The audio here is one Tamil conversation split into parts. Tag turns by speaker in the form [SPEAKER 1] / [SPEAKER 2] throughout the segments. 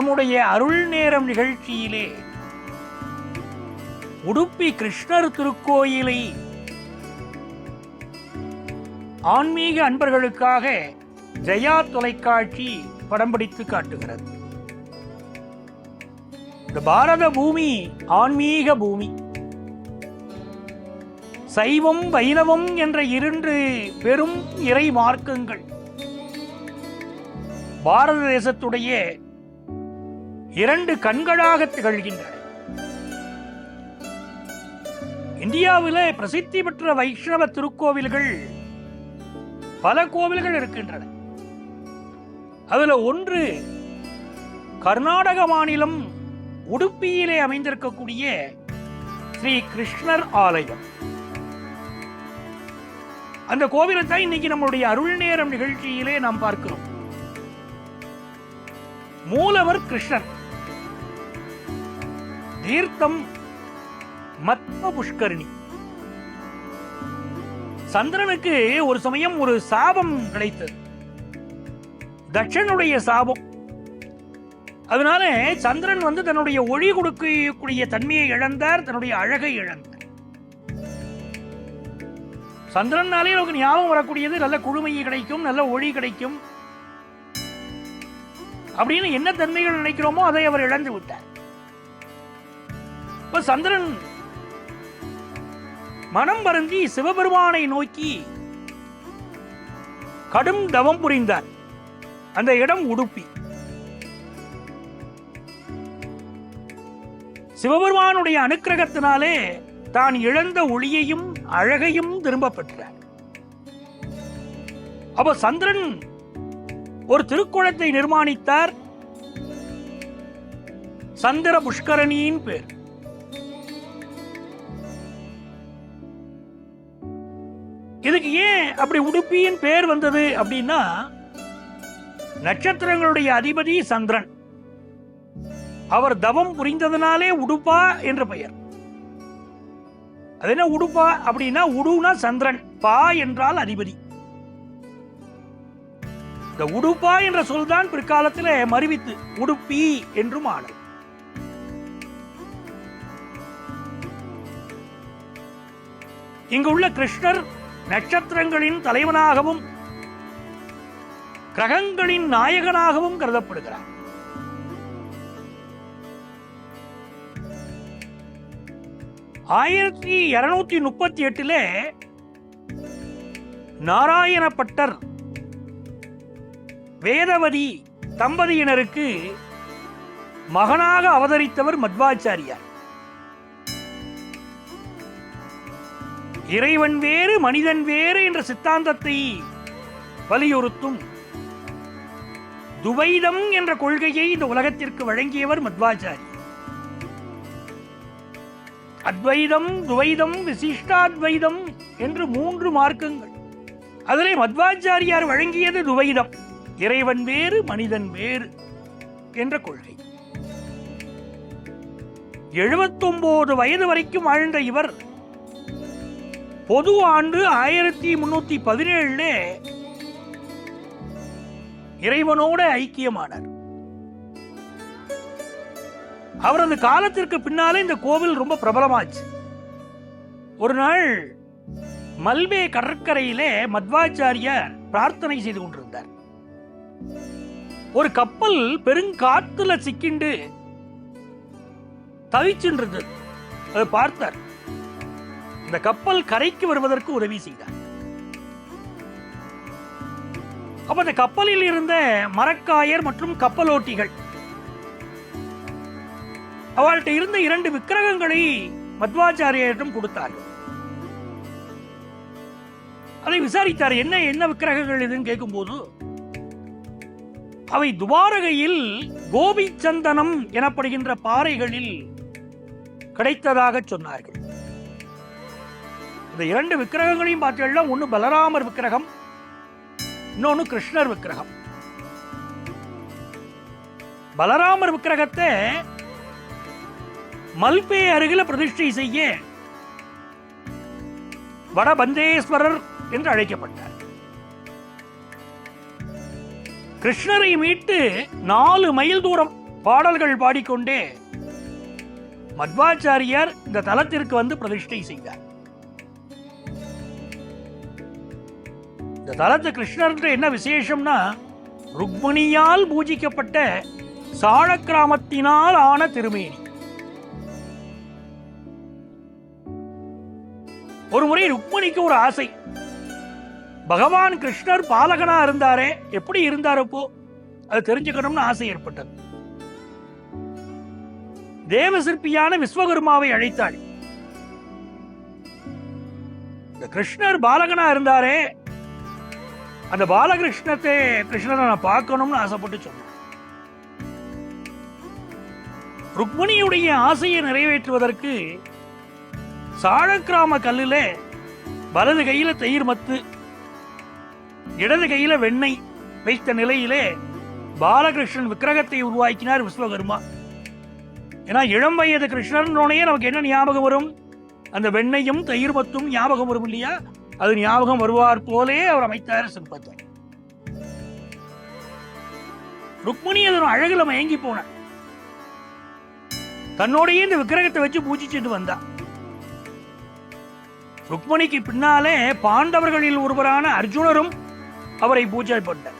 [SPEAKER 1] நம்முடைய அருள் நேரம் நிகழ்ச்சியிலே உடுப்பி கிருஷ்ணர் திருக்கோயிலை ஆன்மீக அன்பர்களுக்காக ஜெயா தொலைக்காட்சி படம் பிடித்து காட்டுகிறது. இந்த பாரத பூமி ஆன்மீக பூமி. சைவம் வைணவம் என்ற இரண்டு பெரும் இறை மார்க்கங்கள். பாரத தேசத்துடைய இரண்டு கண்களாக திகழ்கின்றன. இந்தியாவிலே பிரசித்தி பெற்ற வைஷ்ணவ திருக்கோவில்கள் பல கோவில்கள் இருக்கின்றன. அதுல ஒன்று கர்நாடக மாநிலம் உடுப்பியிலே அமைந்திருக்கக்கூடிய ஸ்ரீ கிருஷ்ணர் ஆலயம். அந்த கோவிலை தான் இன்னைக்கு நம்மளுடைய அருள் நேரம் நிகழ்ச்சியிலே நாம் பார்க்கிறோம். மூலவர் கிருஷ்ணன் தீர்த்தம் மத்ம புஷ்கரணி சந்திரனுக்கு ஒரு சமயம் ஒரு சாபம் கிடைத்தது. தட்சனுடைய சாபம். அதனால சந்திரன் வந்து தன்னுடைய ஒளி கொடுக்கக்கூடிய தன்மையை இழந்தார் தன்னுடைய அழகை இழந்தார். சந்திரனாலே நமக்கு ஞாபகம் வரக்கூடியது நல்ல குழுமையை கிடைக்கும் நல்ல ஒளி கிடைக்கும். அப்படின்னு என்ன தன்மைகள் நினைக்கிறோமோ அதை அவர் இழந்து விட்டார். இப்ப சந்திரன் மனம் வருந்தி சிவபெருமானை நோக்கி கடும் தவம் புரிந்தார். அந்த இடம் உடுப்பி. சிவபெருமானுடைய அனுக்கிரகத்தினாலே தான் இழந்த ஒளியையும் அழகையும் திரும்ப பெற்றார். அப்ப சந்திரன் ஒரு திருக்குளத்தை நிர்மாணித்தார். சந்திர புஷ்கரணியின் பேர். இதுக்கு ஏன் அப்படி உடுப்பியின் பேர் வந்தது அப்படின்னா நட்சத்திரங்களுடைய அதிபதி சந்திரன். அவர் தவம் புரிந்ததுனாலே உடுப்பா என்ற பெயர். அது என்ன உடுப்பா அப்படின்னா உடுனா சந்திரன் பா என்றால் அதிபதி. இந்த உடுப்பா என்ற சொல்தான் பிற்காலத்தில் மறுவித்து உடுப்பி என்றும் ஆனது. இங்கு உள்ள கிருஷ்ணர் நட்சத்திரங்களின் தலைவனாகவும் கிரகங்களின் நாயகனாகவும் கருதப்படுகிறார். ஆயிரத்தி இருநூத்தி முப்பத்தி எட்டிலே நாராயணப்பட்டர் வேதவதி தம்பதியினருக்கு மகனாக அவதரித்தவர் மத்வாச்சாரியார். இறைவன் வேறு மனிதன் வேறு என்ற சித்தாந்தத்தை வலியுறுத்தும் துவைதம் என்ற கொள்கையை இந்த உலகத்திற்கு வழங்கியவர் மத்வாச்சாரி. அத்வைதம் துவைதம் விசிஷ்டாத்வைதம் என்று மூன்று மார்க்கங்கள். அதிலே மத்வாச்சாரியார் வழங்கியது துவைதம். இறைவன் வேறு மனிதன் வேறு என்ற கொள்கை. எழுபத்தொன்பது வயது வரைக்கும் வாழ்ந்த இவர் பொது ஆண்டு ஆயிரத்தி முன்னூத்தி பதினேழுல இறைவனோட ஐக்கியமானார். அவரது காலத்திற்கு பின்னாலே இந்த கோவில் ரொம்ப பிரபலமாச்சு. ஒரு நாள் மல்பே கடற்கரையிலே மத்வாச்சாரியார் பிரார்த்தனை செய்து கொண்டிருந்தார். ஒரு கப்பல் பெருங்காத்துல சிக்கிண்டு தவிச்சுன்றது. அதை பார்த்தார். இந்த கப்பல் கரைக்கு வருவதற்கு உதவி செய்தார். அப்ப இந்த கப்பலில் இருந்த மரக்காயர் மற்றும் கப்பலோட்டிகள் அவள்கிட்ட இருந்த இரண்டு விக்கிரகங்களை மத்வாச்சாரியரிடம் கொடுத்தார்கள். அதை விசாரித்தார் என்ன என்ன விக்கிரகங்கள் இதுன்னு கேட்கும்போது அவை துவாரகையில் கோபி சந்தனம் எனப்படுகின்ற பாறைகளில் கிடைத்ததாக சொன்னார்கள். இந்த இரண்டு விக்கிரகங்களையும் பார்த்தீங்கன்னா ஒன்று பலராமர் விக்கிரகம் இன்னொன்று கிருஷ்ணர் விக்கிரகம். பலராமர் விக்கிரகத்தை மல்பே அருகில் பிரதிஷ்டை செய்ய வடபந்தேஸ்வரர் என்று அழைக்கப்பட்டார். கிருஷ்ணரை மீட்டு நாலு மைல் தூரம் பாடல்கள் பாடிக்கொண்டே மத்வாச்சாரியார் இந்த தலத்திற்கு வந்து பிரதிஷ்டை செய்தார். இந்த தலத்து கிருஷ்ணர்ன்ற என்ன விசேஷம்னா ருக்மணியால் பூஜிக்கப்பட்ட சாழ கிராமத்தினால் ஆன திருமேனி. ஒரு முறை ருக்மணிக்கு ஒரு ஆசை. பகவான் கிருஷ்ணர் பாலகனா இருந்தாரே எப்படி இருந்தாரப்போ அது தெரிஞ்சுக்கணும்னு ஆசை ஏற்பட்டது. தேவ சிற்பியான விஸ்வகர்மாவை அழைத்தாள். இந்த கிருஷ்ணர் பாலகனா இருந்தாரே அந்த பாலகிருஷ்ணத்தை கிருஷ்ணரை நான் பார்க்கணும்னு ஆசைப்பட்டு சொன்னேன். ருக்மிணியுடைய ஆசையை நிறைவேற்றுவதற்கு சாழக்கிராம கல்லில் வலது கையில தயிர் மத்து இடது கையில வெண்ணெய் வைத்த நிலையிலே பாலகிருஷ்ணன் விக்கிரகத்தை உருவாக்கினார் விஸ்வகர்மா. ஏன்னா இளம் வயது கிருஷ்ணனோடனே நமக்கு என்ன ஞாபகம் வரும்? அந்த வெண்ணையும் தயிர் மத்தும் ஞாபகம் வரும் இல்லையா? அது ஞாபகம் வருவார் போலே அவர் அமைத்தார் சிற்பத்தை ருக்மிணி அதன் அழகுல மயங்கி போனார் தன்னோடையே இந்த விக்கிரகத்தை வச்சு பூஜிச்சுட்டு வந்தா ருக்மணிக்கு பின்னாலே பாண்டவர்களில் ஒருவரான அர்ஜுனரும் அவரை பூஜை பண்ணார்.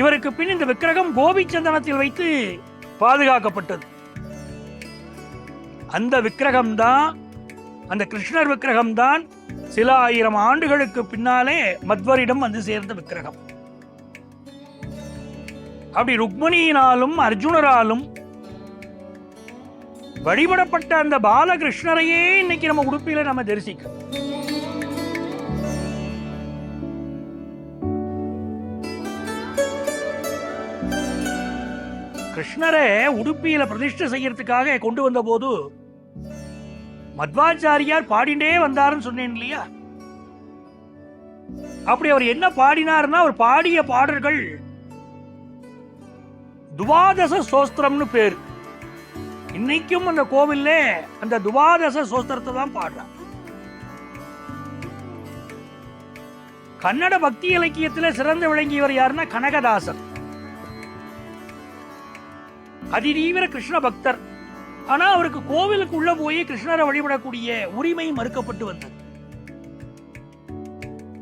[SPEAKER 1] இவருக்கு பின் இந்த விக்கிரகம் கோபிச்சந்தனத்தில் வைத்து பாதுகாக்கப்பட்டது. அந்த விக்கிரகம் தான் அந்த கிருஷ்ணர் விக்கிரகம் தான் சில ஆயிரம் ஆண்டுகளுக்கு பின்னாலே மத்வரிடம் வந்து சேர்ந்த விக்கிரகம். அப்படி ருக்மணியினாலும் அர்ஜுனராலும் வழிபடப்பட்ட அந்த பாலகிருஷ்ணரையே இன்னைக்கு நம்ம உடுப்பில நம்ம தரிசிக்கிறோம். கிருஷ்ணரை உடுப்பியில பிரதிஷ்டை செய்யறதுக்காக கொண்டு வந்த போது மத்வாச்சாரியார் பாடிண்டே வந்தாருன்னு சொன்னேன் இல்லையா? அப்படி அவர் என்ன பாடினார்னா அவர் பாடிய பாடல்கள் துவாதச சோஸ்திரம்னு பேர். இன்னைக்கும் அந்த கோவில்ல அந்த துவாதச சோஸ்திரத்தை தான் பாடுறான் கன்னட பக்தி இலக்கியத்துல சிறந்து விளங்கியவர் யாருன்னா கனகதாசர் அதிதீவிர கிருஷ்ண பக்தர். ஆனா அவருக்கு கோவிலுக்கு உள்ள போய் கிருஷ்ணரை வழிபடக்கூடிய உரிமை மறுக்கப்பட்டு வந்தது.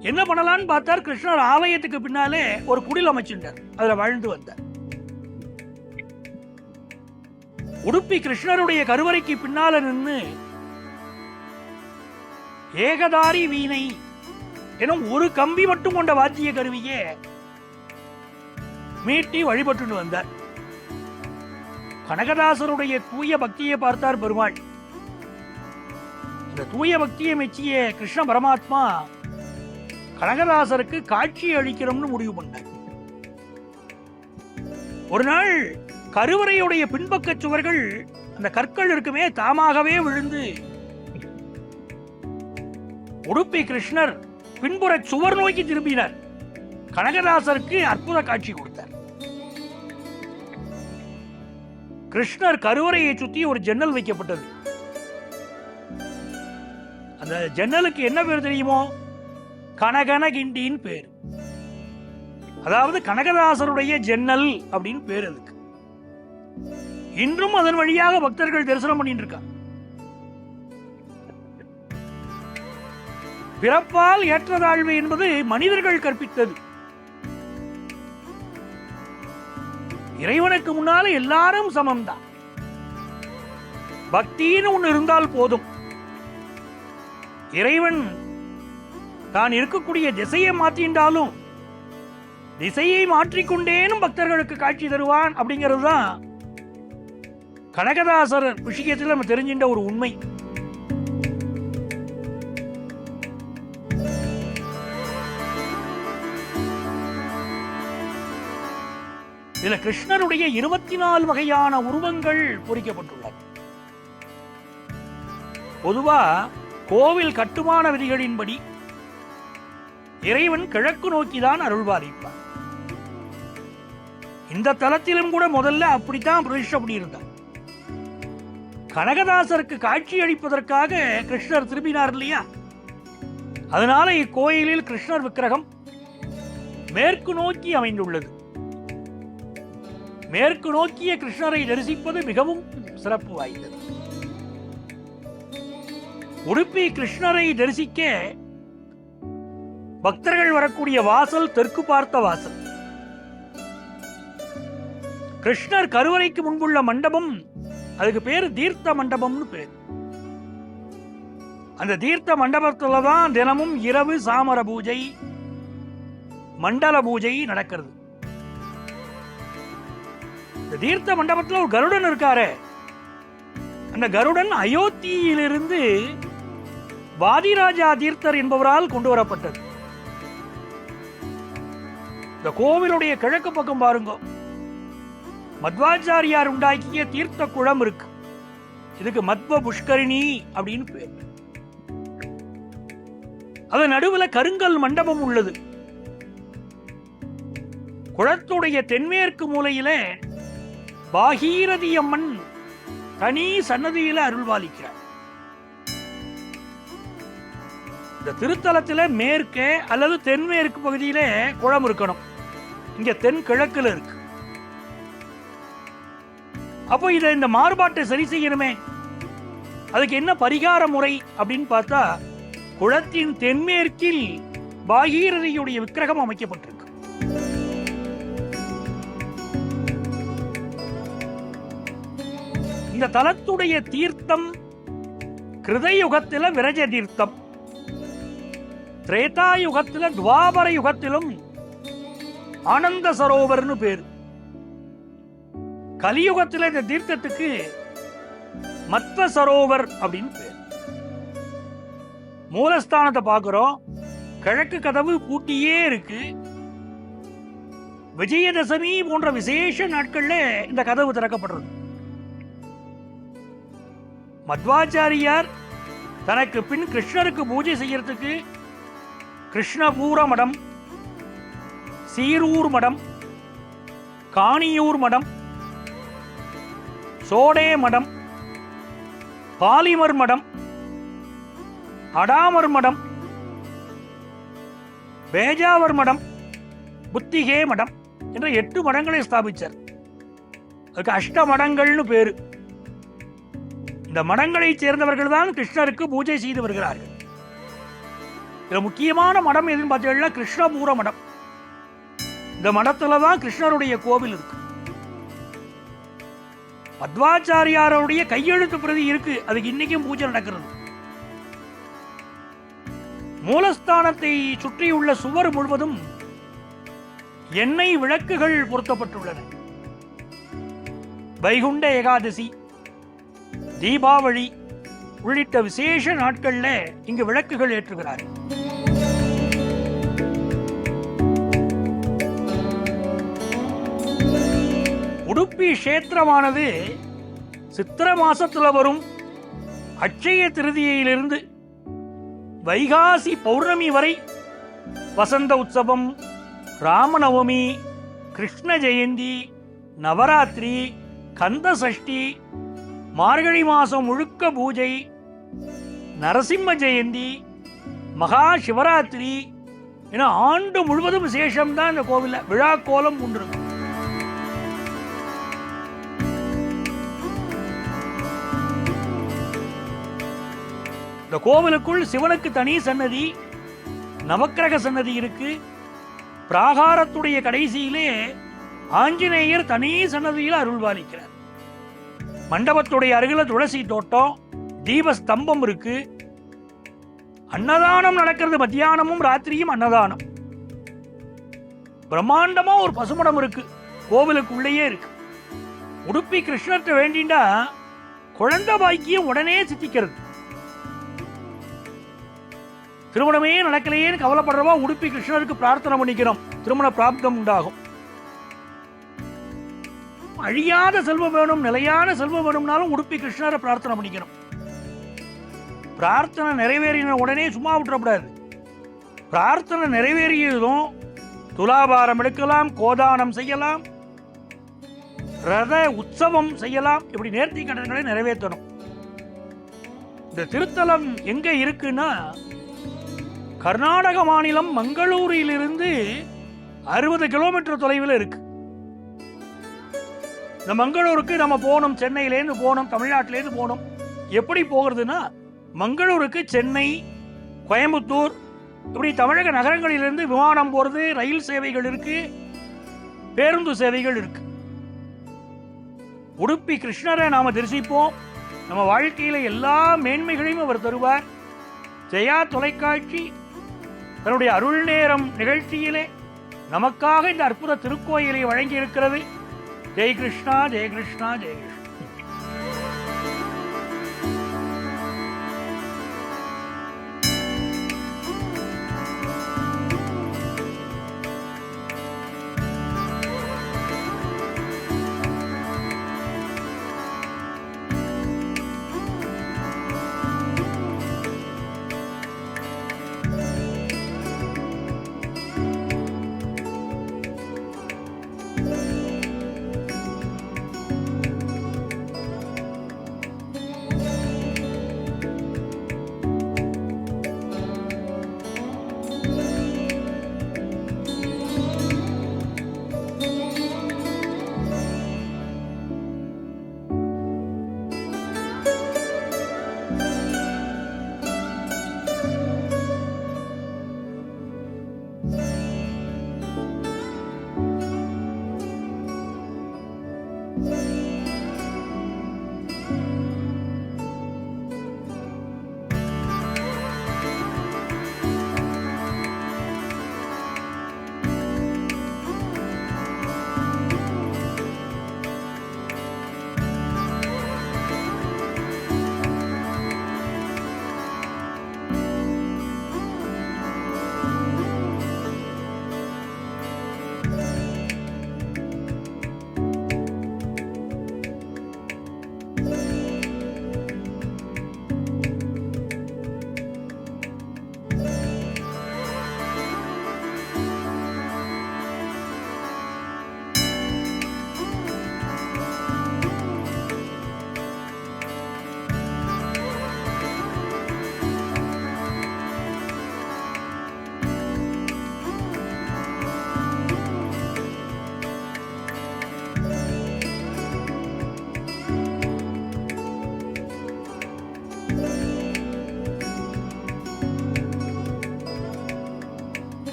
[SPEAKER 1] என்ன பண்ணலாம்னு பார்த்தார் கிருஷ்ணர் ஆலயத்துக்கு பின்னாலே ஒரு குடில் அமைச்சுட்டார். அதுல வாழ்ந்து வந்தார். உடுப்பி கிருஷ்ணருடைய கருவறைக்கு பின்னால நின்று ஏகதாரி வீணை எனும் ஒரு கம்பி மட்டும் கொண்ட வாத்திய கருவியே மீட்டி வழிபட்டு வந்தார். கனகதாசருடைய தூய பக்தியை பார்த்தார் பெருமாள். இந்த தூய பக்தியை மெச்சிய கிருஷ்ண பரமாத்மா கனகதாசருக்கு காட்சி அளிக்கணும்னு முடிவு பண்ணார். ஒரு நாள் கருவறையுடைய பின்பக்க சுவர்கள் அந்த கற்கள் இருக்குமே தாமாகவே விழுந்து உடுப்பி கிருஷ்ணர் பின்புற சுவர் நோக்கி திரும்பினார். கனகதாசருக்கு அற்புத காட்சி கொடுத்தார். கிருஷ்ணர் கருவறையை சுத்தி ஒரு ஜன்னல் வைக்கப்பட்டது. அந்த ஜன்னலுக்கு என்ன பேர் தெரியுமோ? கனகனகிண்டின்னு பேர். அதாவது கனகதாசருடைய ஜன்னல் அப்படின்னு பேர் அதுக்கு. இன்றும் அதன் வழியாக பக்தர்கள் தரிசனம் பண்ணிட்டு இருக்காங்க. பிறப்பால் ஏற்றதாழ்வு என்பது மனிதர்கள் கற்பித்தது. இறைவனுக்கு முன்னால எல்லாரும் சமம்தான். பக்தின்னு ஒண்ணு இருந்தால் போதும். இறைவன் தான் இருக்கக்கூடிய திசையை மாற்றின்றாலும் திசையை மாற்றிக்கொண்டேனும் பக்தர்களுக்கு காட்சி தருவான் அப்படிங்கிறது தான் கனகதாசர் விஷயத்தில் நம்ம தெரிஞ்சின்ற ஒரு உண்மை. இதுல கிருஷ்ணருடைய இருபத்தி நாலு வகையான உருவங்கள் பொறிக்கப்பட்டுள்ளன பொதுவா கோவில் கட்டுமான விதிகளின்படி இறைவன் கிழக்கு நோக்கிதான் அருள்பாலிப்பார் இந்த தலத்திலும் கூட முதல்ல அப்படித்தான் பிரதிஷ்டை பண்ணியிருந்தார். கனகதாசருக்கு காட்சி அளிப்பதற்காக கிருஷ்ணர் திரும்பினார் இல்லையா? அதனால இக்கோயிலில் கிருஷ்ணர் விக்கிரகம் மேற்கு நோக்கி அமைந்துள்ளது. மேற்கு நோக்கிய கிருஷ்ணரை தரிசிப்பது மிகவும் சிறப்பு வாய்ந்தது. உடுப்பி கிருஷ்ணரை தரிசிக்க பக்தர்கள் வரக்கூடிய வாசல் தெற்கு பார்த்த வாசல். கிருஷ்ணர் கருவறைக்கு முன்புள்ள மண்டபம் அதுக்கு பேர் தீர்த்த மண்டபம்னு பேர். அந்த தீர்த்த மண்டபத்துல தான் தினமும் இரவு சாமர பூஜை மண்டல பூஜை நடக்கிறது. இந்த தீர்த்த மண்டபத்துல ஒரு கருடன் இருக்காரு. அந்த கருடன் அயோத்தியிலிருந்து வாதிராஜா தீர்த்தர் என்பவரால் கொண்டு வரப்பட்டது. இந்த கோவிலுடைய கிழக்கு பக்கம் பாருங்க. மத்வாச்சாரியார் உண்டாக்கிய தீர்த்த குளம் இருக்கு. இதுக்கு மத்வ புஷ்கரிணி அப்படின்னு பேர். அது நடுவுல கருங்கல் மண்டபம் உள்ளது. குளத்துடைய தென்மேற்கு மூலையில பாகீரதி அம்மன் தனி சன்னதியில அருள்வாளிக்கிறார். இந்த திருத்தலத்துல மேற்கே அல்லது தென்மேற்கு பகுதியிலே குளம் இருக்கணும். இங்க தென் கிழக்குல இருக்கு. அப்போ இதை இந்த மாறுபாட்டை சரி செய்யணுமே. அதுக்கு என்ன பரிகார முறை அப்படின்னு பார்த்தா குளத்தின் தென்மேற்கில் பாகீரதியுடைய விக்கிரகம் அமைக்கப்பட்டு இந்த தலத்துடைய தீர்த்தம் கிருதயுகத்தில விரஜ தீர்த்தம். திரேதா யுகத்தில துவாபர யுகத்திலும் ஆனந்த சரோவர்னு பேரு. கலியுகத்தில் இந்த தீர்த்தத்துக்கு மத்வ சரோவர் அப்படின்னு பேர். மூலஸ்தானத்தை பார்க்கிறோம். கிழக்கு கதவு பூட்டியே இருக்கு. விஜயதசமி போன்ற விசேஷ நாட்கள்ல இந்த கதவு திறக்கப்படுறது. மத்வாச்சாரியார் தனக்கு பின் கிருஷ்ணருக்கு பூஜை செய்யறதுக்கு கிருஷ்ணபூர மடம் சீரூர் மடம் காணியூர் மடம் சோடே மடம் பாலிமர் மடம் அடாமர் மடம் பேஜாவர் மடம் புத்திகே மடம் என்ற எட்டு மடங்களை ஸ்தாபிச்சார். அதுக்கு அஷ்ட மடங்கள்னு பேரு. இந்த மடங்களைச் சேர்ந்தவர்கள் தான் கிருஷ்ணருக்கு பூஜை செய்து வருகிறார்கள். இதில் முக்கியமான மடம் எதுன்னு பார்த்தீங்கன்னா கிருஷ்ணபூர மடம். இந்த மடத்துல தான் கிருஷ்ணருடைய கோவில் இருக்கு. மத்வாச்சாரியாருடைய கையெழுத்து பிரதி இருக்கு. அதுக்கு இன்னைக்கும் பூஜை நடக்கிறது. மூலஸ்தானத்தை சுற்றியுள்ள சுவர் முழுவதும் எண்ணெய் விளக்குகள் பொருத்தப்பட்டுள்ளன. வைகுண்ட ஏகாதசி. தீபாவளி உள்ளிட்ட விசேஷ நாட்கள்ல இங்கு விளக்குகள் ஏற்றுகிறார்கள். உடுப்பி கஷேத்திரமானது சித்திர மாசத்தில் வரும் அட்சய திருதியிலிருந்து வைகாசி பௌர்ணமி வரை வசந்த உற்சவம் ராமநவமி கிருஷ்ண ஜெயந்தி நவராத்திரி கந்த சஷ்டி மார்கழி மாதம் முழுக்க பூஜை நரசிம்ம ஜெயந்தி மகா சிவராத்திரி ஏன்னா ஆண்டு முழுவதும் விசேஷம்தான் இந்த கோவிலில். விழா கோலம் உண்டு இந்த கோவிலுக்குள் சிவனுக்கு தனி சன்னதி நவக்கிரக சன்னதி இருக்கு. பிராகாரத்துடைய கடைசியிலே ஆஞ்சநேயர் தனி சன்னதியில் அருள்பாலிக்கிறார். மண்டபத்துடைய அருகில் துளசி தோட்டம் தீப ஸ்தம்பம் இருக்கு. அன்னதானம் நடக்கிறது மத்தியானமும் ராத்திரியும் அன்னதானம். பிரம்மாண்டமா ஒரு பசுமடம் இருக்கு. கோவிலுக்குள்ளேயே இருக்கு. உடுப்பி கிருஷ்ணர்கிட்ட வேண்டிண்டா குழந்தை பாக்கியம் உடனே சித்திக்கிறது. திருமணமே நடக்கலையேன்னு கவலைப்படுறவா உடுப்பி கிருஷ்ணருக்கு பிரார்த்தனை பண்ணிக்கிறோம். திருமண பிராப்தம் உண்டாகும். அழியாத செல்வம் வேணும் நிலையான செல்வம் வேணும்னாலும் உடுப்பி கிருஷ்ணரை பிரார்த்தனை பண்ணிக்கணும். பிரார்த்தனை நிறைவேறின உடனே சும்மா விட்டுறக்கூடாது. பிரார்த்தனை நிறைவேறியதும் துலாபாரம் எடுக்கலாம் கோதானம் செய்யலாம் ரத உற்சவம் செய்யலாம் இப்படி நேர்த்தி கடன்களை நிறைவேற்றணும். இந்த திருத்தலம் எங்க இருக்குன்னா கர்நாடக மாநிலம் மங்களூரிலிருந்து அறுபது கிலோமீட்டர் தொலைவில் இருக்குது இந்த மங்களூருக்கு நம்ம போகணும் சென்னையிலேருந்து போகணும் தமிழ்நாட்டிலேருந்து போகணும். எப்படி போகிறதுனா மங்களூருக்கு சென்னை கோயம்புத்தூர் இப்படி தமிழக நகரங்களிலிருந்து விமானம் போகிறது ரயில் சேவைகள் இருக்கு பேருந்து சேவைகள் இருக்கு. உடுப்பி கிருஷ்ணரை நாம் தரிசிப்போம். நம்ம வாழ்க்கையில் எல்லா மேன்மைகளையும் அவர் தருவார். ஜெயா தொலைக்காட்சி தன்னுடைய அருள் நேரம் நிகழ்ச்சியிலே நமக்காக இந்த அற்புத திருக்கோயிலை வழங்கி இருக்கிறது ஜெய் கிருஷ்ணா ஜெய் கிருஷ்ணா ஜெய் கிருஷ்ணா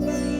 [SPEAKER 1] Bye.